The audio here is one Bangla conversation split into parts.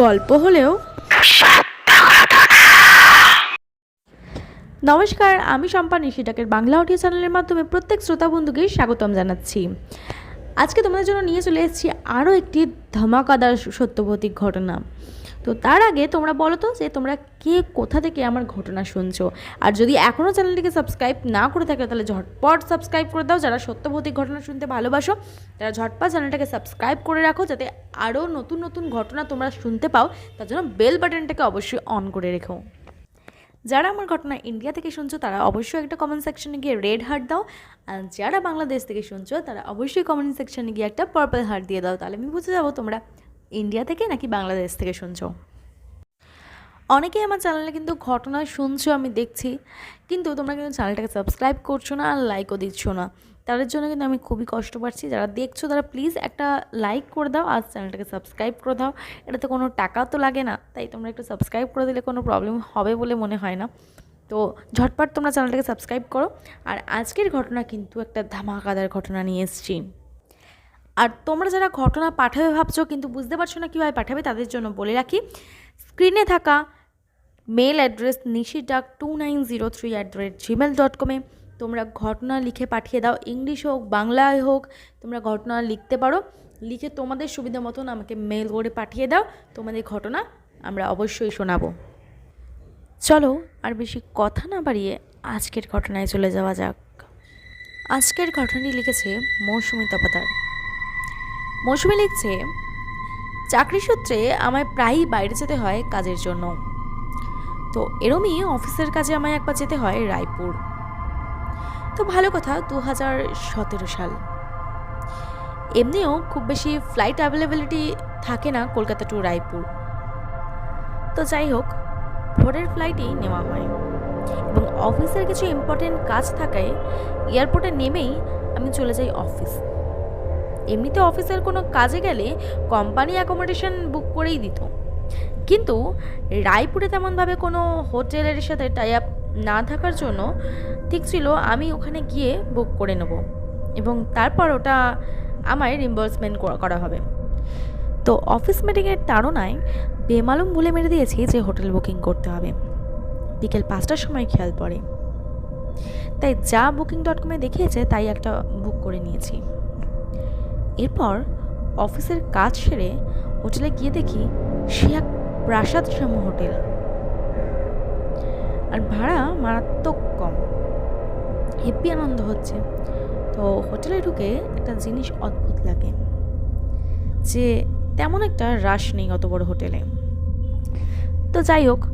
গল্প হলেও নমস্কার, আমি শম্পা নিশিটাকের বাংলা অডিও চ্যানেলের মাধ্যমে প্রত্যেক শ্রোতা বন্ধুকে স্বাগতম জানাচ্ছি। আজকে তোমাদের জন্য নিয়ে চলে এসেছি আরও একটি ধমাকাদার সত্যভৌতিক ঘটনা। তো তার আগে তোমরা বলো তো যে তোমরা কে, কোথা থেকে আমার ঘটনা শুনছো? আর যদি এখনও চ্যানেলটিকে সাবস্ক্রাইব না করে থাকে, তাহলে ঝটপট সাবস্ক্রাইব করে দাও। যারা সত্যভৌতিক ঘটনা শুনতে ভালোবাসো, তারা ঝটপট চ্যানেলটাকে সাবস্ক্রাইব করে রাখো, যাতে আরও নতুন নতুন ঘটনা তোমরা শুনতে পাও। তার জন্য বেল বাটনটাকে অবশ্যই অন করে রেখো। যারা আমার ঘটনা ইন্ডিয়া থেকে শুনছো, তারা অবশ্যই একটা কমেন্ট সেকশনে গিয়ে রেড হার্ট দাও। আর যারা বাংলাদেশ থেকে শুনছো, তারা অবশ্যই কমেন্ট সেকশনে গিয়ে একটা পার্পল হার্ট দিয়ে দাও। তাহলে আমি বুঝে যাব তোমরা ইন্ডিয়া থেকে নাকি বাংলাদেশ থেকে শুনছো? অনেকেই আমার চ্যানেলে কিন্তু ঘটনা শুনছো, আমি দেখছি, কিন্তু তোমরা কিন্তু চ্যানেলটাকে সাবস্ক্রাইব করছ না আর লাইকও দিচ্ছ না। তাদের জন্য কিন্তু আমি খুবই কষ্ট পাচ্ছি। যারা দেখছ, তারা প্লিজ একটা লাইক করে দাও আর চ্যানেলটাকে সাবস্ক্রাইব করে দাও। এটাতে কোনো টাকা তো লাগে না, তাই তোমরা একটু সাবস্ক্রাইব করে দিলে কোনো প্রবলেম হবে বলে মনে হয় না। তো ঝটপট তোমরা চ্যানেলটাকে সাবস্ক্রাইব করো। আর আজকের ঘটনা কিন্তু একটা ধামাকাদার ঘটনা নিয়ে এসেছি। আর তোমরা যারা ঘটনা পাঠাবে ভাবছ, কিন্তু বুঝতে পারছ না কীভাবে পাঠাবে, তাদের জন্য বলে রাখি স্ক্রিনে থাকা মেল অ্যাড্রেস নিশি ডাক two nine zero three at the rate Gmail dot কমে তোমরা ঘটনা লিখে পাঠিয়ে দাও, ইংলিশ হোক, বাংলায় হোক, তোমরা ঘটনা লিখতে পারো, লিখে তোমাদের সুবিধা মতন আমাকে মেল করে পাঠিয়ে দাও, তোমাদের ঘটনা আমরা অবশ্যই শোনাবো। চলো আর বেশি কথা না বাড়িয়ে আজকের ঘটনায় চলে যাওয়া যাক। আজকের ঘটনাটি লিখেছে মৌসুমি তপাতার মৌসুমি লিখছে, চাকরি সূত্রে আমায় প্রায়ই বাইরে যেতে হয় কাজের জন্য। তো এরমই অফিসের কাজে আমায় একবার যেতে হয় রায়পুর। তো ভালো কথা দু হাজার সতেরো সাল। এমনিও খুব বেশি ফ্লাইট অ্যাভেলেবিলিটি থাকে না কলকাতা টু রায়পুর। তো যাই হোক, ভোরের ফ্লাইটই নেওয়া হয়। এবং অফিসের কিছু ইম্পর্টেন্ট কাজ থাকায় এয়ারপোর্টে নেমেই আমি চলে যাই অফিস এমনিতে অফিসের কোনো কাজে গেলে কোম্পানি অ্যাকোমোডেশন বুক করেই দিত। কিন্তু রায়পুরে তেমনভাবে কোনো হোটেলের সাথে টাই আপ না থাকার জন্য ঠিক ছিল, আমি ওখানে গিয়ে বুক করে নেব এবং তারপর ওটা আমায় রিম্বার্সমেন্ট করা হবে। তো অফিস মিটিংয়ের তাড়নায় বেমালুম ভুলে মেরে দিয়েছি যে হোটেল বুকিং করতে হবে। বিকেল পাঁচটার সময় খেয়াল পড়ে। তাই যা বুকিং ডট কমে দেখিয়েছে তাই একটা বুক করে নিয়েছি। এরপর অফিসের কাজ সেরে হোটেলে গিয়ে দেখি সে এক প্রাসাদ সম হোটেল। আর ভাড়া মারাত্মক কম। হেব্বি আনন্দ হচ্ছে। তো হোটেলে ঢুকে একটা জিনিস অদ্ভুত লাগে যে তেমন একটা রাশ নেই অত বড় হোটেলে। তো যাই হোক,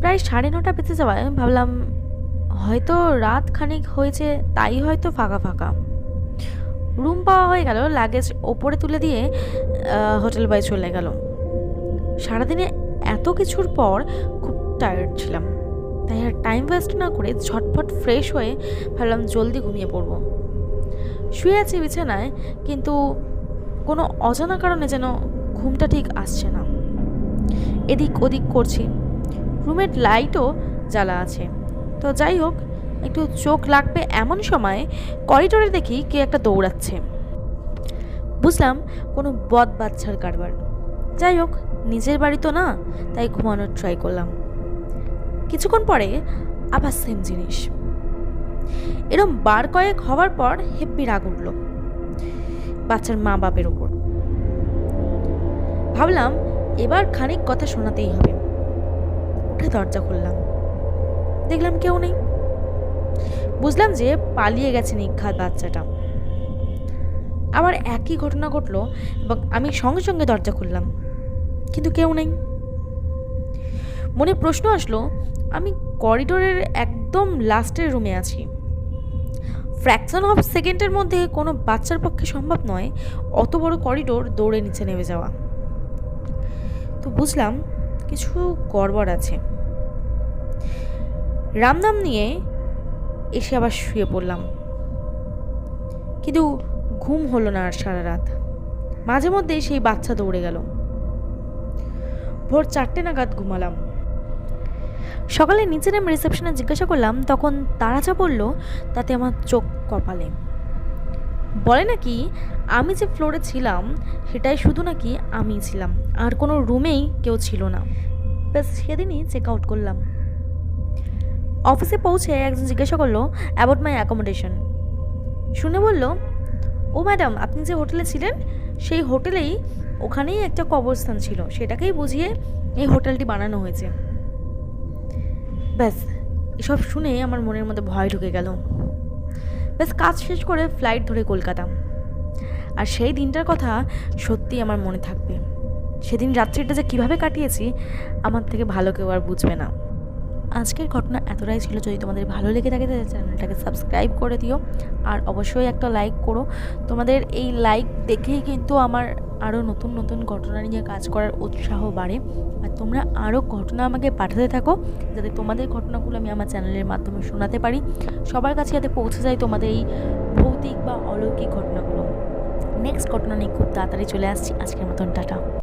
প্রায় সাড়ে নটা বেঁচে যাওয়ায় ভাবলাম, হয়তো রাত খানিক হয়েছে, তাই হয়তো ফাঁকা ফাঁকা। রুম পাওয়া হয়ে গেল লাগেজ ওপরে তুলে দিয়ে হোটেল বাই চলে গেল। সারাদিনে এত কিছুর পর খুব টায়ার্ড ছিলাম। তাই আর টাইম ওয়েস্ট না করে ঝটফট ফ্রেশ হয়ে ভাবলাম জলদি ঘুমিয়ে পড়ব। শুয়ে আছি বিছানায়, কিন্তু কোনো অজানা কারণে যেন ঘুমটা ঠিক আসছে না। এদিক ওদিক করছি। রুমের লাইটও জ্বালা আছে। তো যাই হোক একটু চোখ লাগবে এমন সময় করিডোরে দেখি কে একটা দৌড়াচ্ছে। বুঝলাম কোনো বদ বাচ্চার কারবার। যাই হোক, নিজের বাড়ি তো না, তাই ঘুমানোর ট্রাই করলাম। কিছুক্ষণ পরে আবার সেম জিনিস। এরম বার কয়েক হওয়ার পর হেব্বি রাগ উঠল বাচ্চার মা বাপের ওপর ভাবলাম এবার খানিক কথা শোনাতেই হবে। উঠে দরজা খুললাম। দেখলাম কেউ নেই। বুঝলাম যে পালিয়ে গেছে নিঘাত বাচ্চাটা। আবার একই ঘটনা ঘটলো এবং আমি সঙ্গে সঙ্গে দরজা খুললাম, কিন্তু কেউ নেই। মনে প্রশ্ন আসলো, আমি করিডোরের একদম লাস্টের রুমে আছি। ফ্র্যাকশন অফ সেকেন্ডের মধ্যে কোনো বাচ্চার পক্ষে সম্ভব নয় অত বড় করিডোর দৌড়ে নিচে নেমে যাওয়া। তো বুঝলাম কিছু গড়বড় আছে। রামনাম নিয়ে এসে আবার শুয়ে পড়লাম। কিন্তু ঘুম হলো না আর সারা রাত। মাঝে মধ্যে সেই বাচ্চা দৌড়ে গেল। ভোর চারটে নাগাদ ঘুমালাম। সকালে নিচে নেমে রিসেপশনে জিজ্ঞাসা করলাম, তখন তারা যা বলল, তাতে আমার চোখ কপালে। বলে নাকি, আমি যে ফ্লোরে ছিলাম, সেটাই শুধু নাকি আমি ছিলাম। আর কোনো রুমেই কেউ ছিল না। ব্যাস, সেদিনই চেক আউট করলাম। অফিসে পৌঁছে একজন জিজ্ঞাসা করল অ্যাবাউট মাই অ্যাকোমোডেশন শুনে বলল, ও ম্যাডাম, আপনি যে হোটেলে ছিলেন, সেই হোটেলেই ওখানেই একটা কবরস্থান ছিল। সেটাকেই বুঝিয়ে এই হোটেলটি বানানো হয়েছে। ব্যাস, এসব শুনে আমার মনের মধ্যে ভয় ঢুকে গেল। ব্যাস, কাজ শেষ করে ফ্লাইট ধরে কলকাতা। আর সেই দিনটার কথা সত্যি আমার মনে থাকবে। সেদিন রাত্রিটা যে কীভাবে কাটিয়েছি, আমার থেকে ভালো কেউ আর বুঝবে না। আজকের ঘটনা এতটাই ছিল। যদি তোমাদের ভালো লেগে থাকে, তাহলে চ্যানেলটাকে সাবস্ক্রাইব করে দিও। আর অবশ্যই একটা লাইক করো। তোমাদের এই লাইক দেখেই কিন্তু আমার আরও নতুন নতুন ঘটনা নিয়ে কাজ করার উৎসাহ বাড়ে। আর তোমরা আরও ঘটনা আমাকে পাঠাতে থাকো, যাতে তোমাদের ঘটনাগুলো আমি আমার চ্যানেলের মাধ্যমে শোনাতে পারি। সবার কাছে যাতে পৌঁছে যায় তোমাদের এই ভৌতিক বা অলৌকিক ঘটনাগুলো। নেক্সট ঘটনা নিয়ে খুব তাড়াতাড়ি চলে আসছি। আজকের মতন, টাটা।